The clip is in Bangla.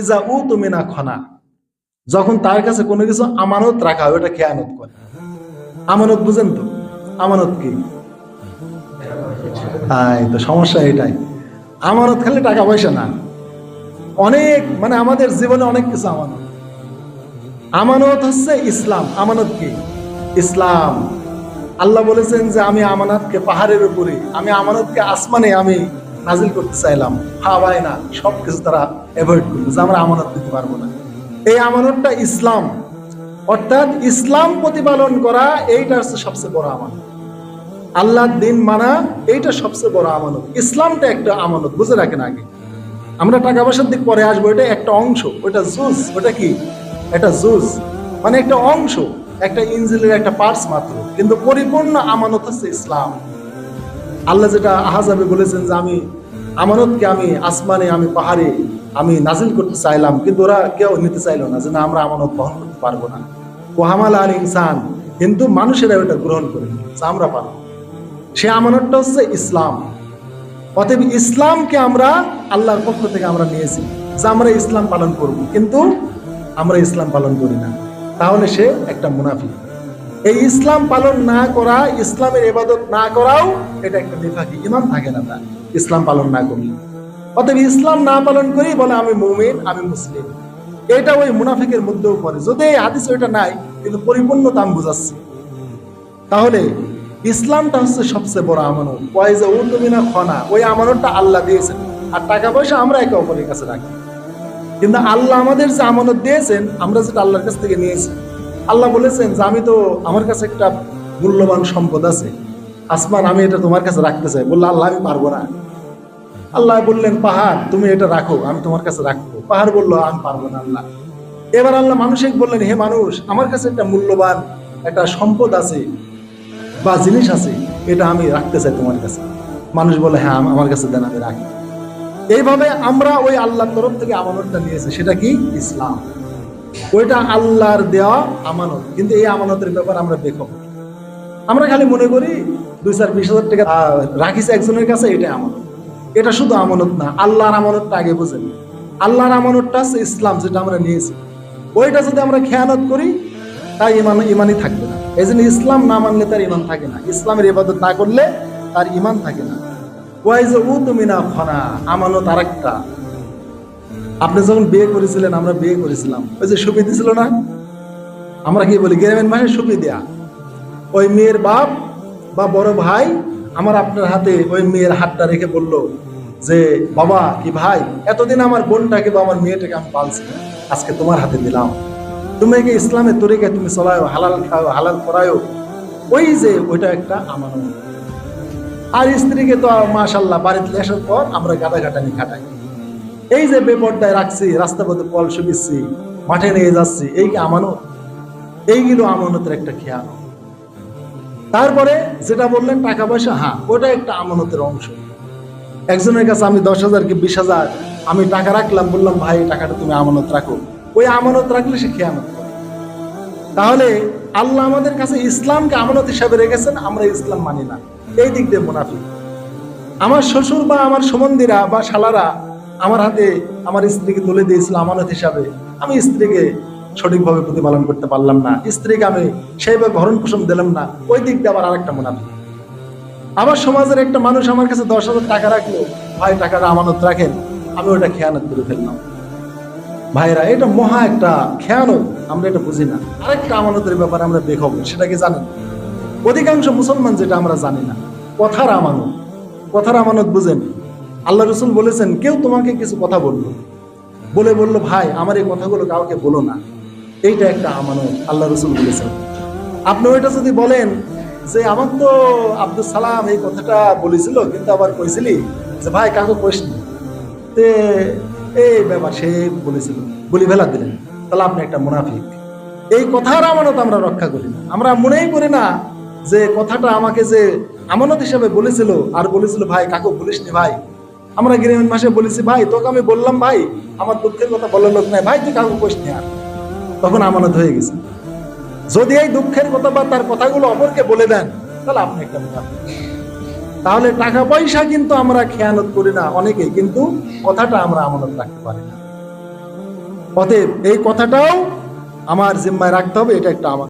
ইজা উ তুমি না খনা। যখন তার কাছে কোনো কিছু আমানত রাখা হয়, ওটা খেয়ানত করে। আমানত বুঝেন তো? আমানত কি? তাই তো সমস্যা এটাই। আমানত খালি টাকা পয়সা না। অনেক মানে আমাদের জীবনে অনেক কিছু আমানত। আমানত হচ্ছে ইসলাম। আমানত কি? ইসলাম। আল্লাহ বলেছেন যে, আমি আমানতকে পাহাড়ের উপরে, আমি আমানতকে আসমানে আমি নাজিল করতে চাইলাম, হাওয়ায় না, সবকিছু তারা অ্যাভয়েড করবে যে আমরা আমানত দিতে পারব না। এই আমানতটা ইসলাম, অর্থাৎ ইসলাম প্রতিপালন করা এইটা হচ্ছে সবচেয়ে বড় আমানত। আল্লাহর দিন মানা, এইটা সবচেয়ে বড় আমানত। ইসলামটা একটা আমানত, বুঝে রাখেন আগে। আমরা টাকা পয়সার দিক পরে আসব, এটা একটা অংশ, ওটা জুজ ওটা কি? একটা জুজ মানে একটা অংশ, একটা ইঞ্জিনের একটা পার্টস মাত্র। কিন্তু পরিপূর্ণ আমানত হচ্ছে ইসলাম। আল্লাহ যেটা আহাজাবে বলেছেন যে আমি আমানতকে আমি আসমানে, আমি পাহাড়ে আমি নাজিল করতে চাইলাম, কিন্তু ওরা কেউ নিতে চাইলো না যে না, আমরা আমানত বহন করতে পারব না। ওহামাল আল ইনসান কিন্তু মানুষেরা ওটা গ্রহণ করে আমরা পারব। সে আমানতটা হচ্ছে ইসলাম। অতএব ইসলামকে আমরা আল্লাহর পক্ষ থেকে আমরা নিয়েছি যে আমরা ইসলাম পালন করব, কিন্তু আমরা ইসলাম পালন করি না। তাহলে সে একটা মুনাফি এই ইসলাম পালন না করা, ইসলামের ইবাদত না করাও এটা একটা নিফাকি ইমান থাকে না তার। ইসলাম পালন না করলে অতএব ইসলাম না পালন করি বলে, আমি মুমিন, আমি মুসলিম। এটা ওই মুনাফিকের মধ্যেও পড়ে। যদি এই হাদিস ওইটা নাই, কিন্তু পরিপূর্ণতা আমি বুঝাচ্ছি। তাহলে ইসলামটা হচ্ছে সবচেয়ে বড় আমানত। ওয়াইজা উর্দুমিনা খনা, ওই আমানতটা আল্লাহ দিয়েছেন। আর টাকা পয়সা আমরা একে অপরের কাছে রাখি। কিন্তু আল্লাহ আমাদের যে আমানত দিয়েছেন, আমরা যেটা আল্লাহর কাছ থেকে নিয়েছি আল্লাহ বলেছেন যে আমি তো আমার কাছে একটা মূল্যবান সম্পদ আছে। আসমান আমি এটা তোমার কাছে রাখতে চাই। বলল, আল্লাহ, আমি পারব না। আল্লাহ বললেন, পাহাড়, তুমি এটা রাখো, আমি তোমার কাছে রাখব। পাহাড় বলল, আমি পারব না, আল্লাহ। এবার আল্লাহ মানুষকে বললেন, হে মানুষ, আমার কাছে একটা মূল্যবান একটা সম্পদ আছে বা জিনিস আছে, এটা আমি রাখতে চাই তোমার কাছে। মানুষ বলে হ্যাঁ আমার কাছে দেন, আমি রাখি। এইভাবে আমরা ওই আল্লাহর তরফ থেকে আমানতটা নিয়েছি। সেটা কি? ইসলাম। ওইটা আল্লাহর দেওয়া আমানত। কিন্তু এই আমানতের ব্যাপার আমরা বেখব আমরা খালি মনে করি দুই চার বিশ হাজার টাকা রাখিস একজনের কাছে এটা আমানত। এটা শুধু আমানত না, আল্লাহর আমানতটা আগে বুঝেন আল্লাহর আমানতটা হচ্ছে ইসলাম, যেটা আমরা নিয়েছি। ওইটা যদি আমরা খেয়ানত করি তাই ইমান, ইমানই থাকবে না। এই জন্য ইসলাম না মানলে তার ইমান থাকে না। ইসলামের ইবাদত না করলে তার ইমান থাকে না। ওয়াইজ উ তুমি না খনা, আমানত আরেকটা। আপনি যখন বিয়ে করেছিলেন, আমরা বিয়ে করেছিলাম। ওই যে সুপি দিছিল না? আমরা কি বলি গ্রামের মাসে সুপি দেয়া। ওই মেয়ের বাপ বা বড় ভাই আমার আপনার হাতে ওই মেয়ের হাতটা রেখে বলল যে, বাবা কি ভাই, এতদিন আমার বোনটাকে বা আমার মেয়েটাকে আমি পালছি আজকে তোমার হাতে দিলাম। তুমি কি ইসলামের তরিকে তুমি চলায়ো হালাল খাও হালাল করায়ো ওই যে, ওইটা একটা আমানত। আর স্ত্রীকে তো মাশাল্লাহ বাড়িতে আসার পর আমরা গাদা ঘাটানি খাটাই। এই যে বেপর্দায় রাখছি রাস্তা পথে কল শুকিয়েছি, মাঠে নিয়ে যাচ্ছি, এই কি আমানত? এইগুলো আমানতের একটা খেয়াল। তারপরে যেটা বললেন, টাকা পয়সা হ্যাঁ ওটা একটা আমানতের অংশ। একজনের কাছে আমি দশ হাজার কি বিশ হাজার, আমি টাকা রাখলাম, বললাম, ভাই টাকাটা তুমি আমানত রাখো। ওই আমানত রাখলে সে খেয়ানত। তাহলে আল্লাহ আমাদের কাছে ইসলামকে আমানত হিসাবে রেখেছেন, আমরা ইসলাম মানি না। এই দিক দিয়ে মুনাফিক। আমার শ্বশুর বা আমার সমন্দিরা বা শালারা আমার হাতে আমার স্ত্রীকে তুলে দিয়েছিল আমানত হিসাবে। আমি স্ত্রীকে সঠিকভাবে প্রতিপালন করতে পারলাম না। স্ত্রীকে আমি সেইভাবে ভরণ পোষণ দিলাম না। ওই দিক দিয়ে আবার আরেকটা মুনাফিক আমার সমাজের একটা মানুষ আমার কাছে দশ হাজার টাকা রাখল। ভাই টাকাটা আমানত রাখেন। আমি ওটা খেয়ানত করে ফেললাম। ভাইরা, এটা মহা একটা খেয়ানত। আমরা এটা বুঝি না। আরেকটা আমানতের ব্যাপারে আমরা বেখব সেটা কি জানেন? অধিকাংশ মুসলমান যেটা আমরা জানি না। কথার আমানত। কথার আমানত বুঝেন। আল্লাহ রসুল বলেছেন, কেউ তোমাকে কিছু কথা বলল। বলে বলল, ভাই, আমার এই কথাগুলো কাউকে বলো না। এইটা একটা আমানত, আল্লাহ রসুল বলেছেন। আপনি ওইটা যদি বলেন যে, আমার তো আব্দুল সালাম এই কথাটা বলেছিল, কিন্তু আবার কইছিলি যে, ভাই, কাউকে কইসনি তে এই ব্যাপার সে বলেছিল। বলি ফেলা দিলেন, তাহলে আপনি একটা মুনাফিক। এই কথার আমানত আমরা রক্ষা করি না। আমরা মনেই করি না যে, কথাটা আমাকে যে আমানত হিসাবে বলেছিল, আর বলেছিল, ভাই কাকু বলিসনি, ভাই। আমরা গ্রামীণ মাসে বলেছি, ভাই, তোকে আমি বললাম, ভাই, আমার দুঃখের কথা বলার লোক নাই। ভাই, তুই কাকু কইসনি আর? তখন আমানত হয়ে গেছে। যদি এই দুঃখের কথা বা তার কথাগুলো অপরকে বলে দেন, তাহলে আপনি একটা তাহলে টাকা পয়সা কিন্তু আমরা খেয়ানত করি না অনেকে, কিন্তু কথাটা আমরা আমানত রাখতে পারি না। অতএব এই কথাটাও আমার জিম্মায় রাখতে হবে, এটা একটা আমার